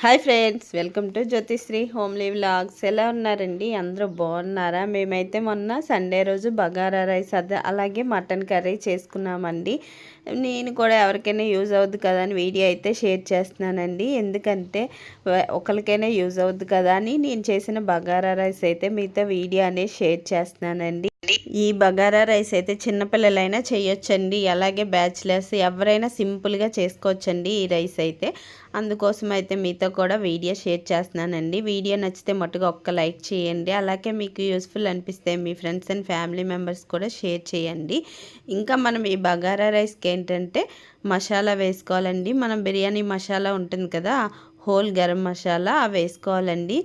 Hi friends welcome to Jyothishree homely vlogs. ఎలా ఉన్నారండి? అందరూ బాగున్నారా? మేమైతే మొన్న సండే రోజు బగారా రైస్ అదే అలాగే మటన్ కర్రీ చేసుకున్నామండి. నేను కూడా ఎవరికైనా యూజ్ అవుద్ది కదా అని వీడియో అయితే షేర్ చేస్తున్నానండి. ఎందుకంటే ఒకరికైనా యూజ్ అవుద్ది కదా అని నేను చేసిన బగారా రైస్ అయితే మీతో వీడియో అనేది షేర్ చేస్తున్నానండి. ఈ బగారా రైస్ అయితే చిన్నపిల్లలైనా చేయొచ్చండి. అలాగే బ్యాచిలర్స్ ఎవరైనా సింపుల్గా చేసుకోవచ్చండి ఈ రైస్ అయితే. అందుకోసం అయితే మీతో కూడా వీడియో షేర్ చేస్తున్నానండి. వీడియో నచ్చితే మట్టుగా ఒక్క లైక్ చేయండి. అలాగే మీకు యూస్ఫుల్ అనిపిస్తే మీ ఫ్రెండ్స్ అండ్ ఫ్యామిలీ మెంబర్స్ కూడా షేర్ చేయండి. ఇంకా మనం ఈ బగారా రైస్కి ఏంటంటే మసాలా వేసుకోవాలండి. మనం బిర్యానీ మసాలా ఉంటుంది కదా హోల్ గరం మసాలా అవి వేసుకోవాలండి.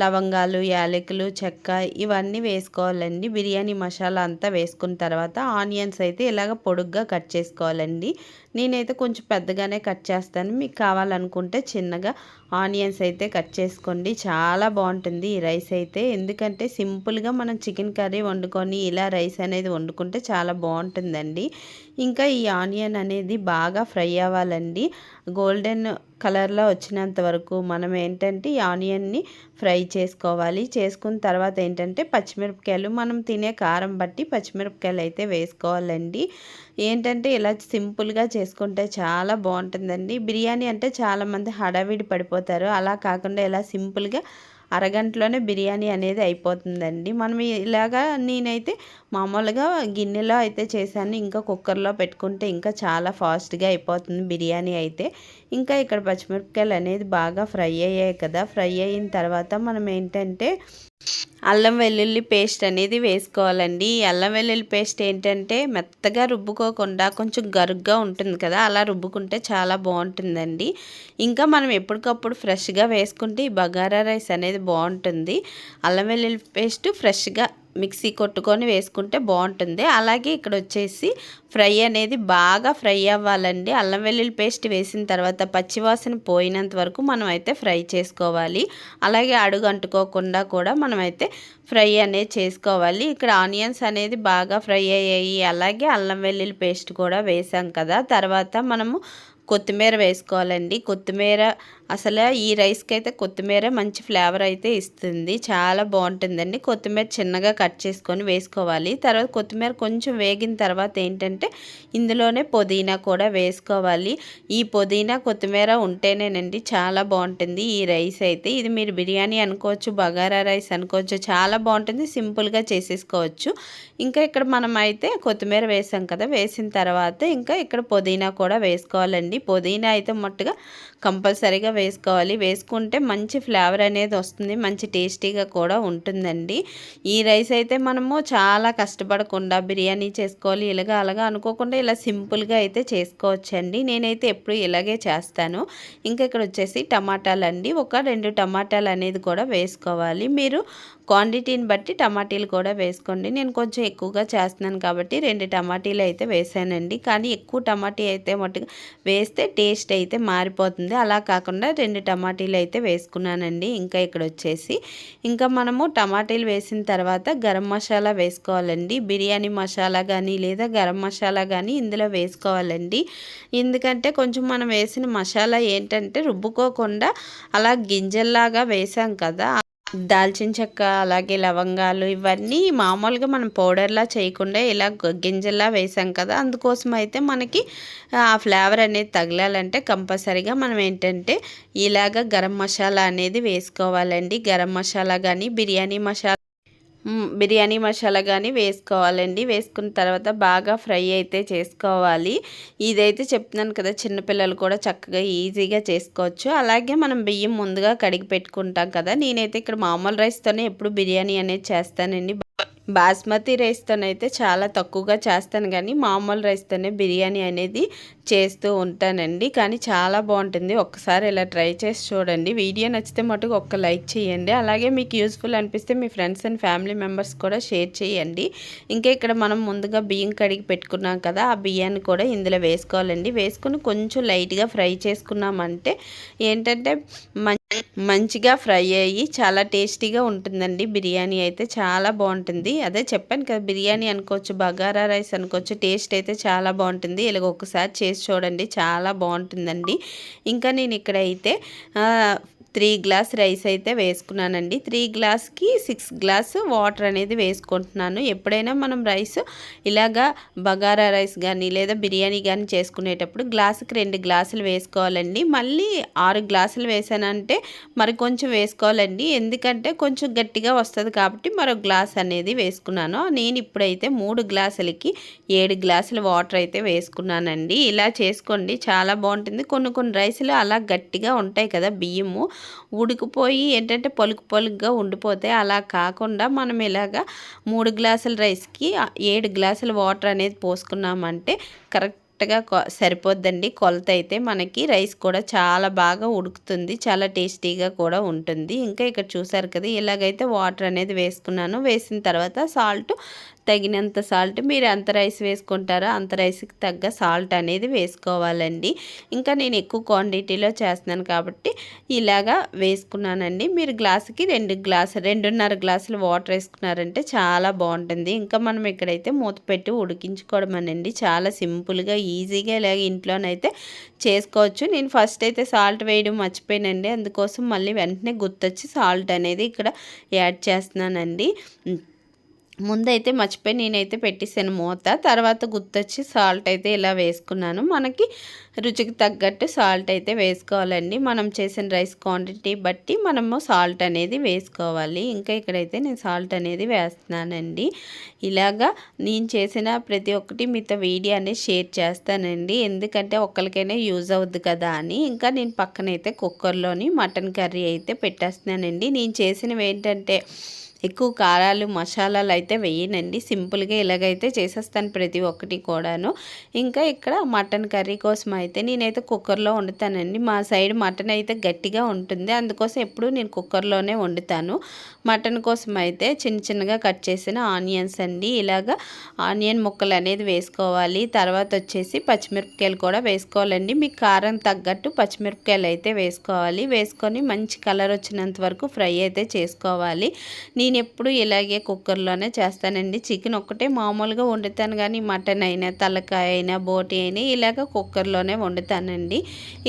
లవంగాలు యాలకులు చెక్క ఇవన్నీ వేసుకోవాలండి. బిర్యానీ మసాలా అంతా వేసుకున్న తర్వాత ఆనియన్స్ అయితే ఇలాగ పొడుగ్గా కట్ చేసుకోవాలండి. నేనైతే కొంచెం పెద్దగానే కట్ చేస్తాను. మీకు కావాలనుకుంటే చిన్నగా ఆనియన్స్ అయితే కట్ చేసుకోండి. చాలా బాగుంటుంది ఈ రైస్ అయితే. ఎందుకంటే సింపుల్గా మనం చికెన్ కర్రీ వండుకొని ఇలా రైస్ అనేది వండుకుంటే చాలా బాగుంటుందండి. ఇంకా ఈ ఆనియన్ అనేది బాగా ఫ్రై అవ్వాలండి. గోల్డెన్ కలర్లో వచ్చినంత వరకు మనం ఏంటంటే ఈ ఆనియన్ని ఫ్రై చేసుకోవాలి. చేసుకున్న తర్వాత ఏంటంటే పచ్చిమిరపకాయలు మనం తినే కారం బట్టి పచ్చిమిరపకాయలు అయితే వేసుకోవాలండి. ఏంటంటే ఇలా సింపుల్గా చేసుకుంటే చాలా బాగుంటుందండి. బిర్యానీ అంటే చాలామంది హడావిడి పడిపోతారు. అలా కాకుండా ఇలా సింపుల్గా అరగంటలోనే బిర్యానీ అనేది అయిపోతుందండి. మనం ఇలాగా నేనైతే మామూలుగా గిన్నెలో అయితే చేశాను. ఇంకా కుక్కర్లో పెట్టుకుంటే ఇంకా చాలా ఫాస్ట్గా అయిపోతుంది బిర్యానీ అయితే. ఇంకా ఇక్కడ పచ్చిమిరపకాయలు అనేది బాగా ఫ్రై అయ్యాయి కదా. ఫ్రై అయిన తర్వాత మనం ఏంటంటే అల్లం వెల్లుల్లి పేస్ట్ అనేది వేసుకోవాలండి. ఈ అల్లం వెల్లుల్లి పేస్ట్ ఏంటంటే మెత్తగా రుబ్బుకోకుండా కొంచెం గరుగ్గా ఉంటుంది కదా అలా రుబ్బుకుంటే చాలా బాగుంటుందండి. ఇంకా మనం ఎప్పటికప్పుడు ఫ్రెష్గా వేసుకుంటే ఈ బగారా రైస్ అనేది బాగుంటుంది. అల్లం వెల్లుల్లి పేస్ట్ ఫ్రెష్గా మిక్సీ కొట్టుకొని వేసుకుంటే బాగుంటుంది. అలాగే ఇక్కడ వచ్చేసి ఫ్రై అనేది బాగా ఫ్రై అవ్వాలండి. అల్లం వెల్లుల్లి పేస్ట్ వేసిన తర్వాత పచ్చివాసన పోయినంత వరకు మనం అయితే ఫ్రై చేసుకోవాలి. అలాగే అడుగు అంటుకోకుండా కూడా మనమైతే ఫ్రై అనేది చేసుకోవాలి. ఇక్కడ ఆనియన్స్ అనేది బాగా ఫ్రై అయ్యాయి. అలాగే అల్లం వెల్లుల్లి పేస్ట్ కూడా వేసాం కదా. తర్వాత మనము కొత్తిమీర వేసుకోవాలండి. కొత్తిమీర అసలు ఈ రైస్కి అయితే కొత్తిమీర మంచి ఫ్లేవర్ అయితే ఇస్తుంది. చాలా బాగుంటుందండి. కొత్తిమీర చిన్నగా కట్ చేసుకొని వేసుకోవాలి. తర్వాత కొత్తిమీర కొంచెం వేగిన తర్వాత ఏంటంటే ఇందులోనే పుదీనా కూడా వేసుకోవాలి. ఈ పుదీనా కొత్తిమీర ఉంటేనేనండి చాలా బాగుంటుంది ఈ రైస్ అయితే. ఇది మీరు బిర్యానీ అనుకోవచ్చు బగారా రైస్ అనుకోవచ్చు చాలా బాగుంటుంది. సింపుల్గా చేసేసుకోవచ్చు. ఇంకా ఇక్కడ మనం అయితే కొత్తిమీర వేసాం కదా వేసిన తర్వాత ఇంకా ఇక్కడ పుదీనా కూడా వేసుకోవాలండి. పుదీనా అయితే మట్టుగా కంపల్సరీగా వేసుకోవాలి. వేసుకుంటే మంచి ఫ్లేవర్ అనేది వస్తుంది. మంచి టేస్టీగా కూడా ఉంటుందండి. ఈ రైస్ అయితే మనము చాలా కష్టపడకుండా బిర్యానీ చేసుకోవాలి. ఇలాగ అలాగా అనుకోకుండా ఇలా సింపుల్గా అయితే చేసుకోవచ్చండి. నేనైతే ఎప్పుడు ఇలాగే చేస్తాను. ఇంకా ఇక్కడ వచ్చేసి టమాటాలు అండి ఒక రెండు టమాటాలు అనేది కూడా వేసుకోవాలి. మీరు క్వాంటిటీని బట్టి టమాటీలు కూడా వేసుకోండి. నేను కొంచెం ఎక్కువగా చేస్తున్నాను కాబట్టి రెండు టమాటీలు అయితే వేసానండి. కానీ ఎక్కువ టమాటీ అయితే మట్టుగా వేస్తే టేస్ట్ అయితే మారిపోతుంది. అలా కాకుండా రెండు టమాటీలు అయితే వేసుకున్నానండి. ఇంకా ఇక్కడ వచ్చేసి ఇంకా మనము టమాటీలు వేసిన తర్వాత గరం మసాలా వేసుకోవాలండి. బిర్యానీ మసాలా కానీ లేదా గరం మసాలా కానీ ఇందులో వేసుకోవాలండి. ఎందుకంటే కొంచెం మనం వేసిన మసాలా ఏంటంటే రుబ్బుకోకుండా అలా గింజల్లాగా వేసాం కదా దాల్చిన చెక్క అలాగే లవంగాలు ఇవన్నీ మామూలుగా మనం పౌడర్లా చేయకుండా ఇలా గింజల్లా వేసాం కదా అందుకోసం అయితే మనకి ఆ ఫ్లేవర్ అనేది తగలాలంటే కంపల్సరీగా మనం ఏంటంటే ఇలాగ గరం మసాలా అనేది వేసుకోవాలండి. గరం మసాలా కానీ బిర్యానీ మసాలా బిర్యానీ మసాలా కానీ వేసుకోవాలండి. వేసుకున్న తర్వాత బాగా ఫ్రై అయితే చేసుకోవాలి. ఇదైతే చెప్తున్నాను కదా చిన్నపిల్లలు కూడా చక్కగా ఈజీగా చేసుకోవచ్చు. అలాగే మనం బియ్యం ముందుగా కడిగి పెట్టుకుంటాం కదా నేనైతే ఇక్కడ మామూలు రైస్తోనే ఎప్పుడు బిర్యానీ అనేది చేస్తానండి. బాస్మతి రైస్తోనైతే చాలా తక్కువగా చేస్తాను కానీ మామూలు రైస్తోనే బిర్యానీ అనేది చేస్తూ ఉంటానండి. కానీ చాలా బాగుంటుంది. ఒక్కసారి ఇలా ట్రై చేసి చూడండి. వీడియో నచ్చితే మటుకు ఒక్క లైక్ చేయండి. అలాగే మీకు యూస్ఫుల్ అనిపిస్తే మీ ఫ్రెండ్స్ అండ్ ఫ్యామిలీ మెంబర్స్ కూడా షేర్ చేయండి. ఇంకా ఇక్కడ మనం ముందుగా బియ్యం కడిగి పెట్టుకున్నాం కదా ఆ బియ్యాన్ని కూడా ఇందులో వేసుకోవాలండి. వేసుకుని కొంచెం లైట్గా ఫ్రై చేసుకున్నామంటే ఏంటంటే మంచి మంచిగా ఫ్రై అయ్యి చాలా టేస్టీగా ఉంటుందండి. బిర్యానీ అయితే చాలా బాగుంటుంది. అదే చెప్పాను కదా బిర్యానీ అనుకోవచ్చు బగారా రైస్ అనుకోవచ్చు టేస్ట్ అయితే చాలా బాగుంటుంది. ఇలాగ ఒకసారి చేసి చూడండి చాలా బాగుంటుందండి. ఇంకా నేను ఇక్కడైతే త్రీ గ్లాస్ రైస్ అయితే వేసుకున్నానండి. త్రీ గ్లాస్కి సిక్స్ గ్లాస్ వాటర్ అనేది వేసుకుంటున్నాను. ఎప్పుడైనా మనం రైస్ ఇలాగా బగారా రైస్ కానీ లేదా బిర్యానీ కానీ చేసుకునేటప్పుడు గ్లాసుకి రెండు గ్లాసులు వేసుకోవాలండి. మళ్ళీ ఆరు గ్లాసులు వేసానంటే మరి కొంచెం వేసుకోవాలండి. ఎందుకంటే కొంచెం గట్టిగా వస్తుంది కాబట్టి మరో గ్లాస్ అనేది వేసుకున్నాను. నేను ఇప్పుడైతే మూడు గ్లాసులకి ఏడు గ్లాసులు వాటర్ అయితే వేసుకున్నానండి. ఇలా చేసుకోండి. చాలా బాగుంటుంది. కొన్ని కొన్ని రైసులు అలా గట్టిగా ఉంటాయి కదా బియ్యము. ఉడికిపోయి ఏంటంటే పలుకు పలుకుగా ఉండిపోతే అలా కాకుండా మనం ఇలాగా మూడు గ్లాసుల రైస్కి ఏడు గ్లాసుల వాటర్ అనేది పోసుకున్నామంటే కరెక్ట్ కరెక్ట్గా సరిపోద్దండి. కొలత అయితే మనకి రైస్ కూడా చాలా బాగా ఉడుకుతుంది. చాలా టేస్టీగా కూడా ఉంటుంది. ఇంకా ఇక్కడ చూసారు కదా ఇలాగైతే వాటర్ అనేది వేసుకున్నాను. వేసిన తర్వాత సాల్ట్ తగినంత సాల్ట్ మీరు ఎంత రైస్ వేసుకుంటారో అంత రైస్కి తగ్గ సాల్ట్ అనేది వేసుకోవాలండి. ఇంకా నేను ఎక్కువ క్వాంటిటీలో చేస్తున్నాను కాబట్టి ఇలాగా వేసుకున్నానండి. మీరు గ్లాసుకి రెండు గ్లాసు రెండున్నర గ్లాసులు వాటర్ వేసుకున్నారంటే చాలా బాగుంటుంది. ఇంకా మనం ఇక్కడైతే మూత పెట్టి ఉడికించుకోవడం అనండి. చాలా సింపుల్గా ఈజీగా ఇలాగ ఇంట్లోనైతే చేసుకోవచ్చు. నేను ఫస్ట్ అయితే సాల్ట్ వేయడం మర్చిపోయానండి. అందుకోసం మళ్ళీ వెంటనే గుర్తొచ్చి సాల్ట్ అనేది ఇక్కడ యాడ్ చేస్తున్నానండి. ముందైతే మర్చిపోయి నేనైతే పెట్టేసాను మూత. తర్వాత గుర్తొచ్చి సాల్ట్ అయితే ఇలా వేసుకున్నాను. మనకి రుచికి తగ్గట్టు సాల్ట్ అయితే వేసుకోవాలండి. మనం చేసిన రైస్ క్వాంటిటీ బట్టి మనము సాల్ట్ అనేది వేసుకోవాలి. ఇంకా ఇక్కడైతే నేను సాల్ట్ అనేది వేస్తున్నానండి. ఇలాగా నేను చేసిన ప్రతి ఒక్కటి మీతో వీడియో అనేది షేర్ చేస్తానండి. ఎందుకంటే ఒక్కరికైనా యూజ్ అవుద్ది కదా అని. ఇంకా నేను పక్కనైతే కుక్కర్లోని మటన్ కర్రీ అయితే పెట్టేస్తున్నానండి. నేను చేసినవి ఏంటంటే ఎక్కువ కారాలు మసాలాలు అయితే వేయనండి. సింపుల్గా ఇలాగైతే చేసేస్తాను ప్రతి ఒక్కటి కూడాను. ఇంకా ఇక్కడ మటన్ కర్రీ కోసం అయితే నేనైతే కుక్కర్లో వండుతానండి. మా సైడ్ మటన్ అయితే గట్టిగా ఉంటుంది. అందుకోసం ఎప్పుడు నేను కుక్కర్లోనే వండుతాను. మటన్ కోసం అయితే చిన్న చిన్నగా కట్ చేసిన ఆనియన్స్ అండి. ఇలాగ ఆనియన్ ముక్కలు అనేది వేసుకోవాలి. తర్వాత వచ్చేసి పచ్చిమిరపకాయలు కూడా వేసుకోవాలండి. మీకు కారం తగ్గట్టు పచ్చిమిరపకాయలు అయితే వేసుకోవాలి. వేసుకొని మంచి కలర్ వచ్చినంత వరకు ఫ్రై అయితే చేసుకోవాలి. నీ నేను ఎప్పుడు ఇలాగే కుక్కర్లోనే చేస్తానండి. చికెన్ ఒక్కటే మామూలుగా వండుతాను కానీ మటన్ అయినా తలకాయ అయినా బోటి అయినా ఇలాగ కుక్కర్లోనే వండుతానండి.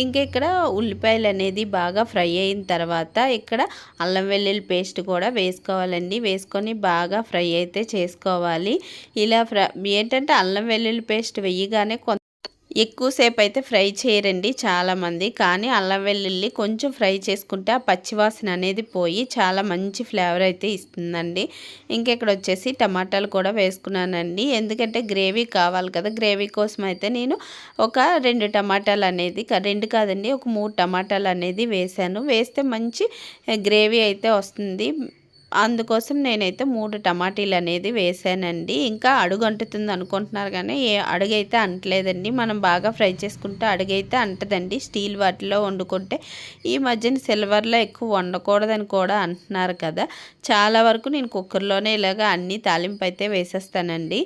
ఇంకా ఇక్కడ ఉల్లిపాయలు అనేది బాగా ఫ్రై అయిన తర్వాత ఇక్కడ అల్లం వెల్లుల్లి పేస్ట్ కూడా వేసుకోవాలండి. వేసుకొని బాగా ఫ్రై అయితే చేసుకోవాలి. ఇలా ఫ్రై ఏంటంటే అల్లం వెల్లుల్లి పేస్ట్ వెయ్యగానే ఎక్కువసేపు అయితే ఫ్రై చేయరండి చాలామంది కానీ అల్లం వెల్లుల్లి కొంచెం ఫ్రై చేసుకుంటే ఆ పచ్చివాసన అనేది పోయి చాలా మంచి ఫ్లేవర్ అయితే ఇస్తుందండి. ఇంకెక్కడ వచ్చేసి టమాటాలు కూడా వేసుకున్నానండి. ఎందుకంటే గ్రేవీ కావాలి కదా గ్రేవీ కోసం అయితే నేను ఒక రెండు టమాటాలు అనేది రెండు కాదండి ఒక మూడు టమాటాలు అనేది వేసాను వేస్తే మంచి గ్రేవీ అయితే వస్తుంది. అందుకోసం నేనైతే మూడు టమాటీలు అనేది వేసానండి. ఇంకా అడుగు అంటుతుంది అనుకుంటున్నారు కానీ ఏ అడుగైతే అంటలేదండి. మనం బాగా ఫ్రై చేసుకుంటే అడుగైతే అంటదండి. స్టీల్ వాటిలో వండుకుంటే ఈ మధ్యన సిల్వర్లో ఎక్కువ వండకూడదని కూడా అంటున్నారు కదా. చాలా వరకు నేను కుక్కర్లోనే ఇలాగ అన్ని తాలింపు అయితే వేసేస్తానండి.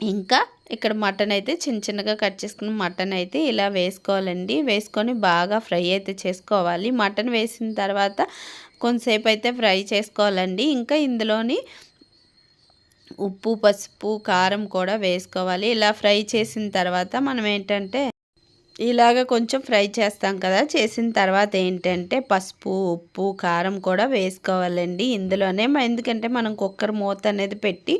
ఇంకా ఇక్కడ మటన్ అయితే చిన్న చిన్నగా కట్ చేసుకున్న మటన్ అయితే ఇలా వేసుకోవాలండి. వేసుకొని బాగా ఫ్రై అయితే చేసుకోవాలి. మటన్ వేసిన తర్వాత కొంతసేపు అయితే ఫ్రై చేసుకోవాలండి. ఇంకా ఇందులోని ఉప్పు పసుపు కారం కూడా వేసుకోవాలి. ఇలా ఫ్రై చేసిన తర్వాత మనం ఏంటంటే ఇలాగ కొంచెం ఫ్రై చేస్తాం కదా. చేసిన తర్వాత ఏంటంటే పసుపు ఉప్పు కారం కూడా వేసుకోవాలండి. ఇందులోనే ఎందుకంటే మనం కుక్కర్ మూత అనేది పెట్టి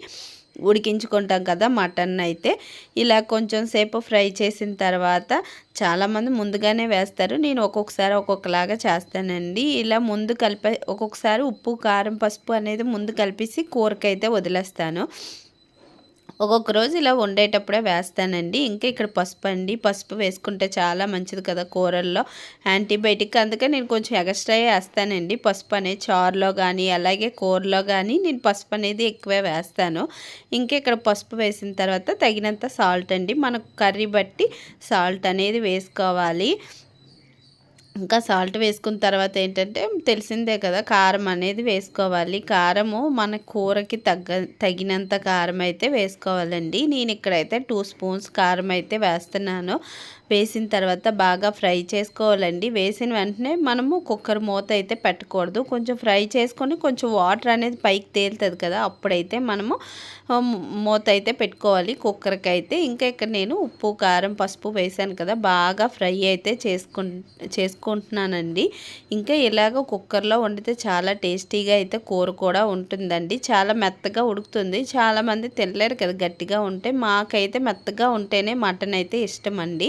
ఉడికించుకుంటాం కదా మటన్ అయితే. ఇలా కొంచెం సేపు ఫ్రై చేసిన తర్వాత చాలామంది ముందుగానే వేస్తారు. నేను ఒక్కొక్కసారి ఒక్కొక్కలాగా చేస్తానండి. ఇలా ముందు కలిపే ఒక్కొక్కసారి ఉప్పు కారం పసుపు అనేది ముందు కలిపేసి కూరకైతే వదిలేస్తాను. ఒక్కొక్క రోజు ఇలా వండేటప్పుడే వేస్తానండి. ఇంకా ఇక్కడ పసుపు అండి. పసుపు వేసుకుంటే చాలా మంచిది కదా కూరల్లో. యాంటీబయాటిక్ అందుకే నేను కొంచెం ఎక్స్ట్రా వేస్తానండి. పసుపు అనేది చారులో కానీ అలాగే కూరలో కానీ నేను పసుపు అనేది ఎక్కువే వేస్తాను. ఇంకా ఇక్కడ పసుపు వేసిన తర్వాత తగినంత సాల్ట్ అండి. మనకు కర్రీ బట్టి సాల్ట్ అనేది వేసుకోవాలి. ఇంకా సాల్ట్ వేసుకున్న తర్వాత ఏంటంటే తెలిసిందే కదా కారం అనేది వేసుకోవాలి. కారము మన కూరకి తగ్గ తగినంత కారం అయితే వేసుకోవాలండి. నేను ఇక్కడైతే టూ స్పూన్స్ కారం అయితే వేస్తున్నాను. వేసిన తర్వాత బాగా ఫ్రై చేసుకోవాలండి. వేసిన వెంటనే మనము కుక్కర్ మూత అయితే పెట్టకూడదు. కొంచెం ఫ్రై చేసుకొని కొంచెం వాటర్ అనేది పైకి తేలుతుంది కదా అప్పుడైతే మనము మూత అయితే పెట్టుకోవాలి కుక్కర్కి అయితే ఇంకా ఇక్కడ నేను ఉప్పు కారం పసుపు వేసాను కదా బాగా ఫ్రై అయితే చేసుకు చేసుకుంటున్నానండి. ఇంకా ఇలాగ కుక్కర్లో వండితే చాలా టేస్టీగా అయితే కూర కూడా ఉంటుందండి. చాలా మెత్తగా ఉడుకుతుంది. చాలామంది తినలేరు కదా గట్టిగా ఉంటే. మాకైతే మెత్తగా ఉంటేనే మటన్ అయితే ఇష్టం అండి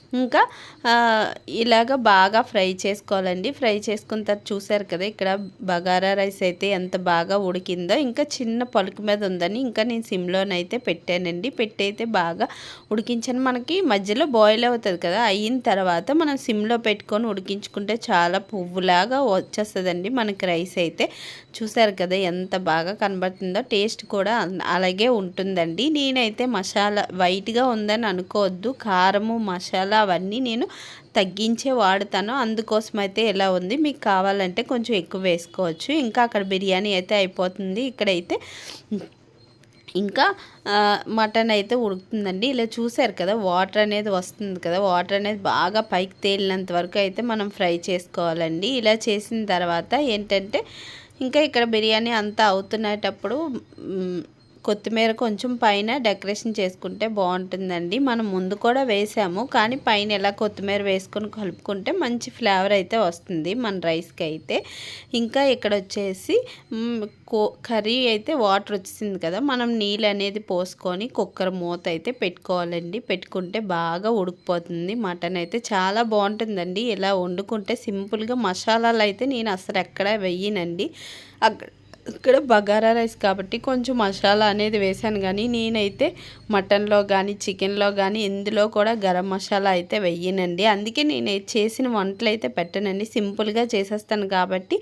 ఇంకా ఇలాగ బాగా ఫ్రై చేసుకోవాలండి. ఫ్రై చేసుకున్న తర్వాత చూసారు కదా ఇక్కడ బగారా రైస్ అయితే ఎంత బాగా ఉడికిందో. ఇంకా చిన్న పలుకు మీద ఉందని ఇంకా నేను సిమ్లోనైతే పెట్టానండి. పెట్టి అయితే బాగా ఉడికించాను మనకి మధ్యలో బాయిల్ అవుతుంది కదా అయిన తర్వాత మనం సిమ్లో పెట్టుకొని ఉడికించుకుంటే చాలా పువ్వులాగా వచ్చేస్తుందండి మనకి రైస్ అయితే. చూసారు కదా ఎంత బాగా కనబడుతుందో టేస్ట్ కూడా అలాగే ఉంటుందండి. నేనైతే మసాలా వైట్గా ఉందని అనుకోవద్దు. కారము మసాలా అవన్నీ నేను తగ్గించే వాడతాను. అందుకోసం అయితే ఎలా ఉంది? మీకు కావాలంటే కొంచెం ఎక్కువ వేసుకోవచ్చు. ఇంకా అక్కడ బిర్యానీ అయితే అయిపోతుంది. ఇక్కడైతే ఇంకా మటన్ అయితే ఉడుకుతుందండి. ఇలా చూసారు కదా వాటర్ అనేది వస్తుంది కదా వాటర్ అనేది బాగా పైకి తేలినంత వరకు అయితే మనం ఫ్రై చేసుకోవాలండి. ఇలా చేసిన తర్వాత ఏంటంటే ఇంకా ఇక్కడ బిర్యానీ అంతా అవుతున్నటప్పుడు కొత్తిమీర కొంచెం పైన డెకరేషన్ చేసుకుంటే బాగుంటుందండి. మనం ముందు కూడా వేసాము కానీ పైన ఎలా కొత్తిమీర వేసుకొని కలుపుకుంటే మంచి ఫ్లేవర్ అయితే వస్తుంది మన రైస్కి అయితే. ఇంకా ఇక్కడ వచ్చేసి కర్రీ అయితే వాటర్ వచ్చింది కదా మనం నీళ్ళు అనేది పోసుకొని కుక్కర్ మూత అయితే పెట్టుకోవాలండి. పెట్టుకుంటే బాగా ఉడికిపోతుంది మటన్ అయితే చాలా బాగుంటుందండి. ఇలా వండుకుంటే సింపుల్గా మసాలాలు అయితే నేను అసలు ఎక్కడ వెయ్యనండి అక్కడ ఇక్కడ బగారా రైస్ కాబట్టి కొంచెం మసాలా అనేది వేసాను కానీ నేనైతే మటన్లో కానీ చికెన్లో కానీ ఇందులో కూడా గరం మసాలా అయితే వెయ్యనండి అందుకే నేను చేసిన వంటలు అయితే పెట్టనండి. సింపుల్గా చేసేస్తాను కాబట్టి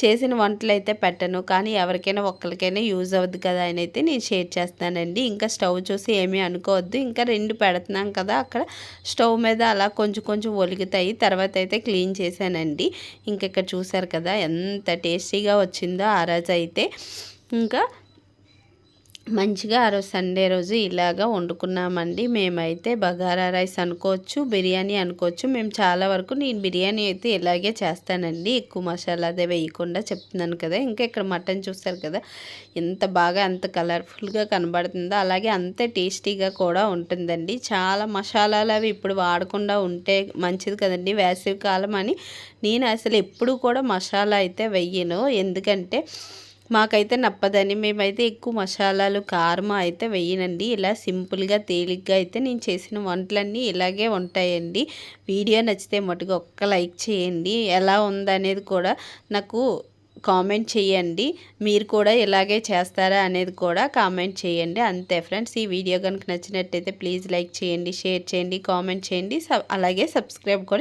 చేసిన వంటలు అయితే పెట్టను. కానీ ఎవరికైనా ఒక్కరికైనా యూజ్ అవ్వద్దు కదా అని అయితే నేను షేర్ చేస్తానండి. ఇంకా స్టవ్ చూసి ఏమీ అనుకోవద్దు. ఇంకా రెండు పెడుతున్నాం కదా అక్కడ. స్టవ్ మీద అలా కొంచెం కొంచెం ఒలుగుతాయి. తర్వాత అయితే క్లీన్ చేశానండి. ఇంకా ఇక్కడ చూసారు కదా ఎంత టేస్టీగా వచ్చిందో ఆ రోజు అయితే. ఇంకా మంచిగా ఆ రోజు సండే రోజు ఇలాగా వండుకున్నామండి. మేమైతే బగారా రైస్ అనుకోవచ్చు బిర్యానీ అనుకోవచ్చు. మేము చాలా వరకు నేను బిర్యానీ అయితే ఇలాగే చేస్తానండి. ఎక్కువ మసాలా అదే వేయకుండా చెప్తున్నాను కదా. ఇంకా ఇక్కడ మటన్ చూస్తారు కదా. ఎంత బాగా ఎంత కలర్ఫుల్గా కనబడుతుందో అలాగే అంత టేస్టీగా కూడా ఉంటుందండి. చాలా మసాలాలు అవి ఇప్పుడు వాడకుండా ఉంటే మంచిది కదండి. వేసవి కాలం అని నేను అసలు ఎప్పుడు కూడా మసాలా అయితే వెయ్యను ఎందుకంటే మాకైతే నప్పదని మేమైతే ఎక్కువ మసాలాలు కారం అయితే వేయనండి ఇలా సింపుల్గా తేలిగ్గా అయితే నేను చేసిన వంటలన్నీ ఇలాగే ఉంటాయండి. వీడియో నచ్చితే మటుకు ఒక్క లైక్ చేయండి. ఎలా ఉందనేది కూడా నాకు కామెంట్ చేయండి. మీరు కూడా ఇలాగే చేస్తారా అనేది కూడా కామెంట్ చేయండి. అంతే ఫ్రెండ్స్ ఈ వీడియో కనుక నచ్చినట్టయితే ప్లీజ్ లైక్ చేయండి షేర్ చేయండి కామెంట్ చేయండి. అలాగే సబ్స్క్రైబ్ కూడా